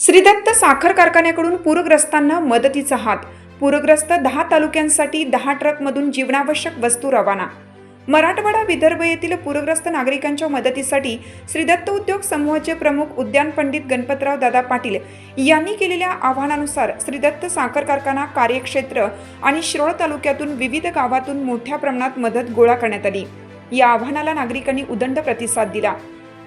श्रीदत्त साखर कारखान्याकडून पूरग्रस्तांना मदतीचा हात. पूरग्रस्त दहा तालुक्यांसाठी दहा ट्रकमधून जीवनावश्यक वस्तू रवाना. मराठवाडा विदर्भ येथील पूरग्रस्त नागरिकांच्या मदतीसाठी श्रीदत्त उद्योग समूहाचे प्रमुख उद्यान पंडित गणपतराव दादा पाटील यांनी केलेल्या आव्हानानुसार श्रीदत्त साखर कारखाना कार्यक्षेत्र आणि शिरोळ तालुक्यातून विविध गावातून मोठ्या प्रमाणात मदत गोळा करण्यात आली. या आव्हानाला नागरिकांनी उदंड प्रतिसाद दिला.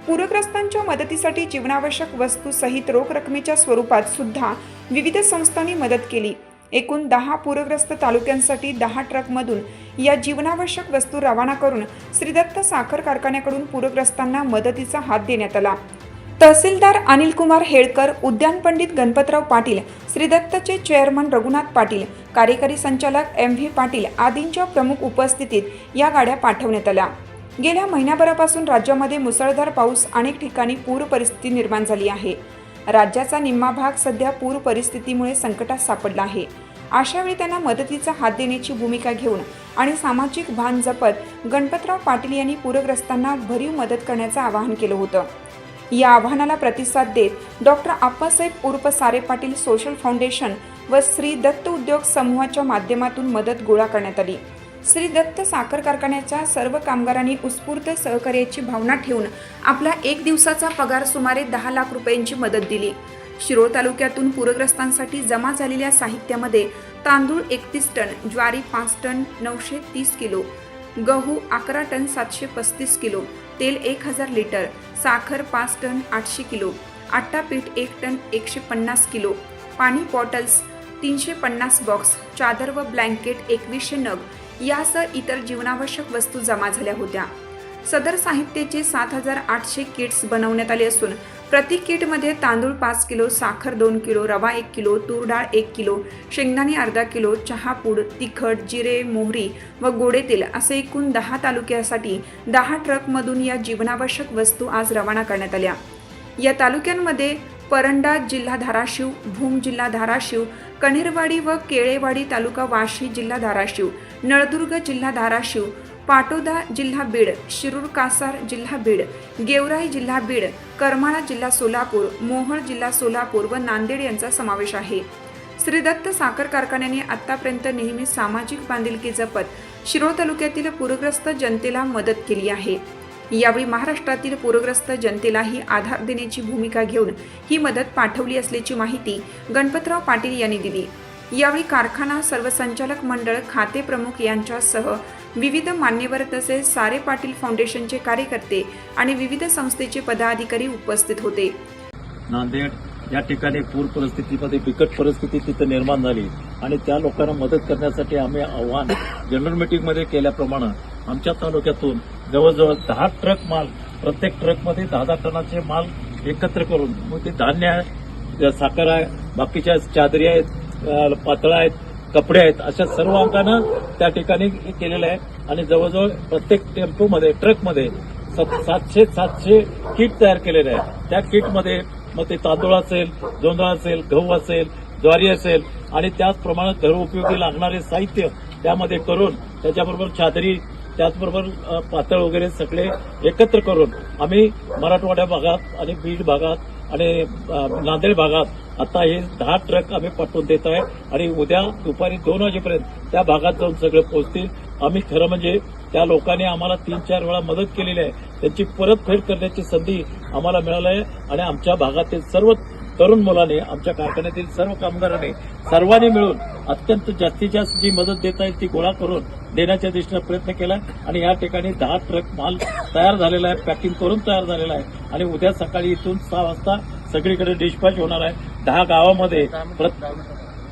पूरग्रस्तांच्या मदतीसाठी जीवनावश्यक वस्तू सहित रोख रकमेच्या स्वरूपात सुद्धा विविध संस्थांनी मदत केली. एकूण दहा पूरग्रस्त तालुक्यांसाठी दहा ट्रकमधून या जीवनावश्यक वस्तू रवाना करून श्रीदत्त साखर कारखान्याकडून पूरग्रस्तांना मदतीचा हात देण्यात आला. तहसीलदार अनिल कुमार हेळकर उद्यान पंडित गणपतराव पाटील श्रीदत्तचे चेअरमन रघुनाथ पाटील कार्यकारी संचालक एम व्ही पाटील आदींच्या प्रमुख उपस्थितीत या गाड्या पाठवण्यात आल्या. गेल्या महिन्याभरापासून राज्यामध्ये मुसळधार पाऊस अनेक ठिकाणी पूर परिस्थिती निर्माण झाली आहे. राज्याचा निम्मा भाग सध्या पूर परिस्थितीमुळे संकटात सापडला आहे. अशावेळी त्यांना मदतीचा हात देण्याची भूमिका घेऊन आणि सामाजिक भान जपत गणपतराव पाटील यांनी पूरग्रस्तांना भरीव मदत करण्याचं आवाहन केलं होतं. या आव्हानाला प्रतिसाद देत डॉक्टर आप्पासाहेब उर्फ सारे पाटील सोशल फाउंडेशन व श्री दत्त उद्योग समूहाच्या माध्यमातून मदत गोळा करण्यात आली. श्री दत्त साखर कारखान्याच्या सर्व कामगारांनी उत्स्फूर्त सहकार्याची भावना ठेवून आपला एक दिवसाचा पगार सुमारे दहा लाख रुपयांची मदत दिली. शिरोळ तालुक्यातून पूरग्रस्तांसाठी जमा झालेल्या साहित्यामध्ये तांदूळ एकतीस टन ज्वारी पाच टन नऊशे तीस किलो गहू अकरा टन सातशे पस्तीस किलो तेल एक हजार लिटर साखर पाच टन आठशे किलो आट्टा पीठ एक टन एकशे पन्नास किलो पाणी बॉटल्स तीनशे पन्नास बॉक्स चादर व ब्लँकेट एकवीसशे नग यासह इतर जीवनावश्यक वस्तू जमा झाल्या होत्या. सदर साहित्याचे सात हजार आठशे किट्स बनवण्यात आले असून प्रति किटमध्ये तांदूळ पाच किलो साखर दोन किलो रवा एक किलो तूर डाळ एक किलो शेंगदाणे अर्धा किलो चहा पूड तिखट जिरे मोहरी व गोडे तेल असे एकूण दहा तालुक्यासाठी दहा ट्रकमधून या जीवनावश्यक वस्तू आज रवाना करण्यात आल्या. या तालुक्यांमध्ये परंडा जिल्हा धाराशिव भूम जिल्हा धाराशिव कणेरवाडी व केळेवाडी तालुका वाशी जिल्हा धाराशिव नळदुर्ग जिल्हा धाराशिव पाटोदा जिल्हा बीड शिरूर कासार जिल्हा बीड गेवराई जिल्हा बीड करमाळा जिल्हा सोलापूर मोहोळ जिल्हा सोलापूर व नांदेड यांचा समावेश आहे. श्रीदत्त साखर कारखान्याने आतापर्यंत नेहमी सामाजिक बांधिलकी जपत शिरोळ तालुक्यातील पूरग्रस्त जनतेला मदत केली आहे. यावेळी महाराष्ट्रातील पूरग्रस्त जनतेलाही आधार देण्याची भूमिका घेऊन ही मदत पाठवली असल्याची माहिती गणपतराव पाटील यांनी दिली. यावेळी कारखाना सर्व संचालक मंडळ खाते प्रमुख यांच्यासह विविध मान्यवर तसेच सारे पाटील फाउंडेशनचे कार्यकर्ते आणि विविध संस्थेचे पदाधिकारी उपस्थित होते. नांदेड या ठिकाणी पूर परिस्थितीमध्ये बिकट परिस्थिती तिथं निर्माण झाली आणि त्या लोकांना मदत करण्यासाठी आम्ही आव्हान जनरल मिटिंगमध्ये केल्याप्रमाणे आमच्या तालुक्यातून जवळजवळ दहा ट्रक माल प्रत्येक ट्रकमध्ये दहा दहा टनाचे माल एकत्र करून मग ते धान्य आहे साखर आहे बाकीच्या चादरी आहेत पातळा आहेत कपडे आहेत अशा सर्व अंगानं त्या ठिकाणी हे केलेलं आहे. आणि जवळजवळ प्रत्येक टेम्पोमध्ये ट्रकमध्ये सातशे सातशे किट तयार केलेले आहे त्या किटमध्ये मग ते तांदूळ असेल जोंधळा असेल गहू असेल ज्वारी असेल आणि त्याचप्रमाणे घरोपयोगी लागणारे साहित्य त्यामध्ये करून त्याच्याबरोबर चादरी त्याचबरोबर पातळ वगैरे सगळे एकत्र करून आम्ही मराठवाड्या भागात आणि बीड भागात आणि नांदेड भागात आता हे दहा ट्रक आम्ही पाठवून देत आहे आणि उद्या दुपारी दोन वाजेपर्यंत त्या भागात जाऊन सगळे पोहोचतील. आम्ही खरं म्हणजे त्या लोकांनी आम्हाला तीन चार वेळा मदत केलेली आहे. त्यांची परतफेड करण्याची संधी आम्हाला मिळाली आहे आणि आमच्या भागातील सर्व तरुण मुलाने आमच्या कारखान्यातील सर्व कामगारांनी सर्वांनी मिळून अत्यंत जास्तीत जास्त जी मदत देता येईल ती गोळा करून देण्याच्या दृष्टीनं प्रयत्न केला. आणि या ठिकाणी दहा ट्रक माल तयार झालेला आहे पॅकिंग करून तयार झालेला आहे. आणि उद्या सकाळी इथून सहा वाजता सगळीकडे डिस्पॅच होणार आहे. दहा गावामध्ये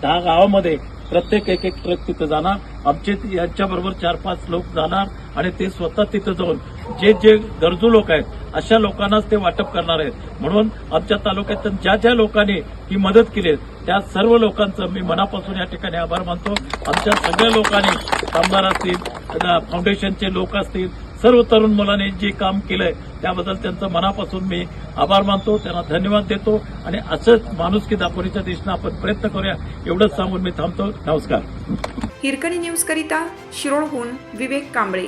दहा गावामध्ये प्रत्येक एक एक ट्रक तिथं जाणार. आमचे यांच्याबरोबर चार पाच लोक जाणार. आणि ते स्वतः तिथं जाऊन जे जे गरजू लोक आहेत अशा लोकांनाच ते वाटप करणार आहेत. म्हणून आमच्या तालुक्यात ज्या ज्या लोकांनी ही मदत केली आहे, त्या सर्व लोकांचं मी मनापासून या ठिकाणी आभार मानतो. आमच्या सगळ्या लोकांनी कामगार असतील फाउंडेशनचे लोक असतील सर्व तरुण मुलांनी जे काम केलंय त्याबद्दल त्यांचं मनापासून मी आभार मानतो. त्यांना धन्यवाद देतो. आणि असंच माणुसकी दाखवण्याच्या दिशेनं आपण प्रयत्न करूया एवढंच सांगून मी थांबतो. नमस्कार. हिरकणी न्यूजकरिता शिरोळहून विवेक कांबळे.